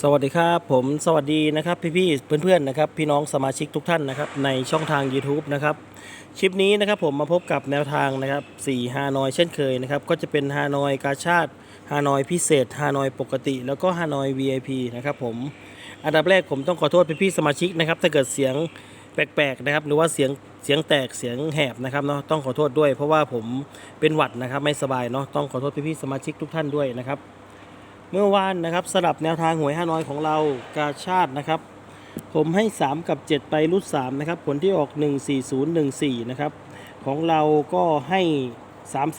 สวัสดีครับผมสวัสดีนะครับพี่ๆเพื่อนๆนะครับพี่น้องสมาชิกทุกท่านนะครับในช่องทาง YouTube นะครับคลิปนี้นะครับผมมาพบกับแนวทางนะครับ4ฮานอยเช่นเคยนะครับก็จะเป็นฮานอยกาชาติฮานอยพิเศษฮานอยปกติ แล้วก็ฮานอย VIP นะครับผมอันดับแรกผมต้องขอโทษพี่ๆสมาชิกนะครับถ้าเกิดเสียงแปลกๆนะครับหรือว่าเสียงเสียงแตกเสียงแหบนะครับเนาะต้องขอโทษด้วย เพราะว่าผมเป็นหวัดนะครับไม่สบายเนาะต้องขอโทษพี่ๆสมาชิกทุกท่านด้วยนะครับ เมื่อวานนะครับสลับแนวทางหวยฮาน้อยของเรากาชาตินะครับ ผมให้ 3 กับ 7 ไปรุด3นะครับ ผลที่ออก 14014 นะครับ ของเราก็ให้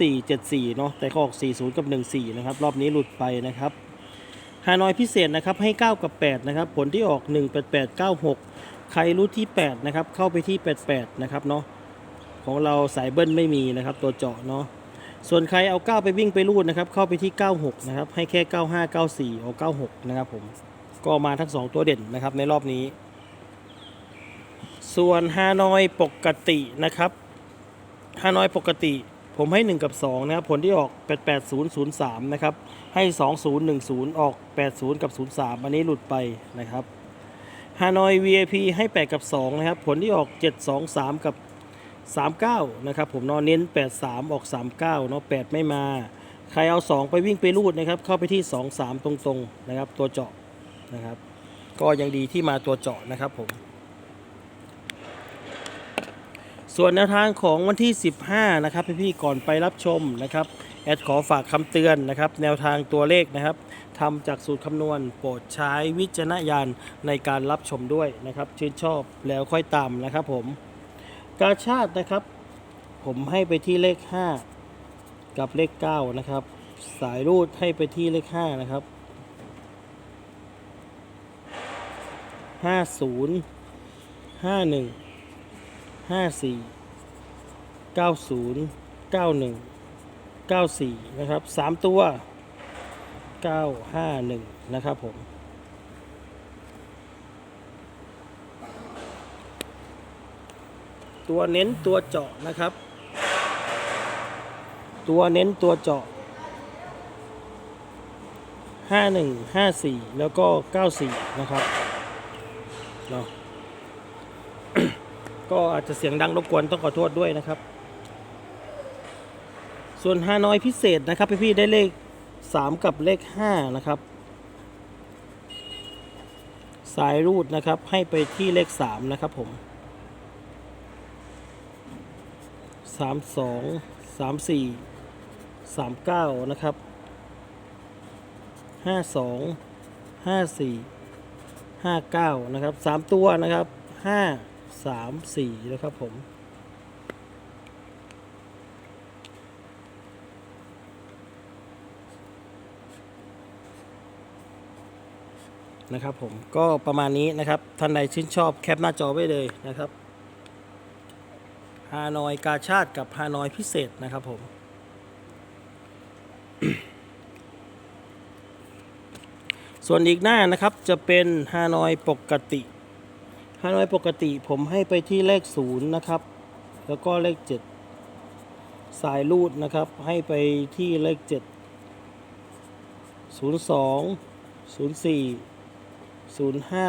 3474 เนาะแต่ก็ออก 40 กับ 14 นะครับ รอบนี้หลุดไปนะครับฮานอยพิเศษนะครับให้ 9 กับ 8 นะครับ ผลที่ออก 18896 ใครรู้ที่ 8 นะครับ เข้าไปที่ 88 นะครับเนาะของเราสายเบิ้ลไม่มีนะครับ ตัวเจาะเนาะ ส่วนใครเอา 9 ไปวิ่งไปรูดนะครับ เข้าไปที่ 96 นะครับ ให้แค่ 95 94เอา 96 นะครับผม ก็มาทั้ง 2 ตัวเด่นนะครับในรอบนี้ ส่วนฮานอยปกตินะครับฮานอยปกติผมให้ 1 กับ 2 นะครับ ผลที่ออก 88003 นะครับ ให้ 2010 ออก 80 กับ 03 อันนี้หลุดไปนะครับฮานอย VIP ให้ 8 กับ 2 นะครับ ผลที่ออก 723 กับ 39 นะครับผมเนอนเน้น 83 ออก 39 เนาะ 8 ไม่มา ใครเอา 2 ไปวิ่งไปรูดนะครับ เข้าไปที่ 2 3 ตรงๆ นะครับ ตัวเจาะนะครับ ก็ยังดีที่มาตัวเจาะนะครับผม ส่วนแนวทางของวันที่ 15 นะครับพี่ๆก่อนไปรับชมนะครับ แอดขอฝากคำเตือนนะครับ แนวทางตัวเลขนะครับทำจากสูตรคำนวณโปรดใช้วิจารณญาณในการรับชมด้วยนะครับ ชื่นชอบแล้วค่อยตามนะครับผม กาชาตินะครับ ผมให้ไปที่เลข 5 กับเลข 9 นะครับ สายรูดให้ไปที่เลข 5 นะครับ 50 51 54 90 91 94 นะครับ 3 ตัว 951 นะครับผม ตัวเน้นตัวเจาะนะครับ ตัวเน้นตัวเจาะ 51 54 แล้วก็ 94 นะครับเนาะก็อาจจะเสียงดังรบกวนต้องขอโทษด้วยนะครับ ส่วนฮานอยพิเศษนะครับพี่ๆได้เลข 3 กับเลข 5 นะครับ สายรูดนะครับให้ไปที่เลข 3 นะครับผม สามสองสามสี่สามเก้านะครับห้าสองห้าสี่ห้าเก้านะครับสามตัวนะครับห้าสามสี่นะครับผมนะครับผมก็ประมาณนี้นะครับท่านใดชื่นชอบแคปหน้าจอไว้เลยนะครับ ฮานอยกาชาติกับฮานอยพิเศษนะครับผม ส่วนอีกหน้านะครับจะเป็นฮานอยปกติฮานอยปกติผมให้ไปที่เลขศูนย์นะครับ แล้วก็เลขเจ็ดสายรูดนะครับ ให้ไปที่เลขเจ็ดศูนย์สองศูนย์สี่ศูนย์ห้า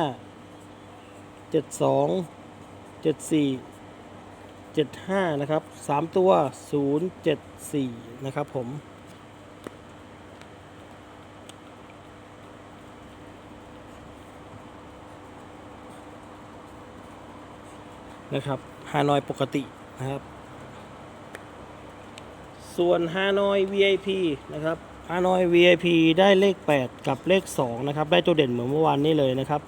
เจ็ดสองเจ็ดสี่ 75 นะครับ 3 ตัว 074 นะครับผม นะครับฮานอยปกตินะครับ ส่วนฮานอย VIP นะครับฮานอย VIP ได้เลข 8 กับเลข 2 นะครับ ได้ตัวเด่นเหมือนเมื่อวานนี้เลยนะครับ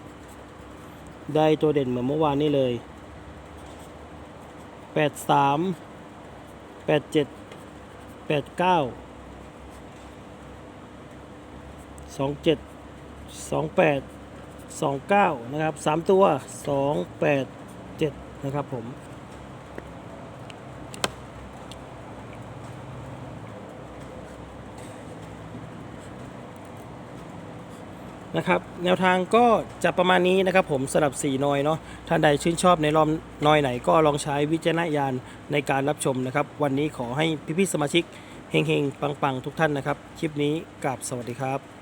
ได้ตัวเด่นเหมือนเมื่อวานนี้เลย แปดสามแปดเจ็ดแปดเก้าสองเจ็ดสองแปดสองเก้านะครับสามตัวสองแปดเจ็ดนะครับผม นะครับแนวทางก็จะประมาณนี้นะครับผมสำหรับ 4 นอยเนาะท่านใดชื่นชอบในรอมนอยไหนก็ลองใช้วิจารณญาณในการรับชมนะครับ วันนี้ขอให้พี่ๆสมาชิกเฮงๆ ปังๆ ทุกท่านนะครับ คลิปนี้กราบสวัสดีครับ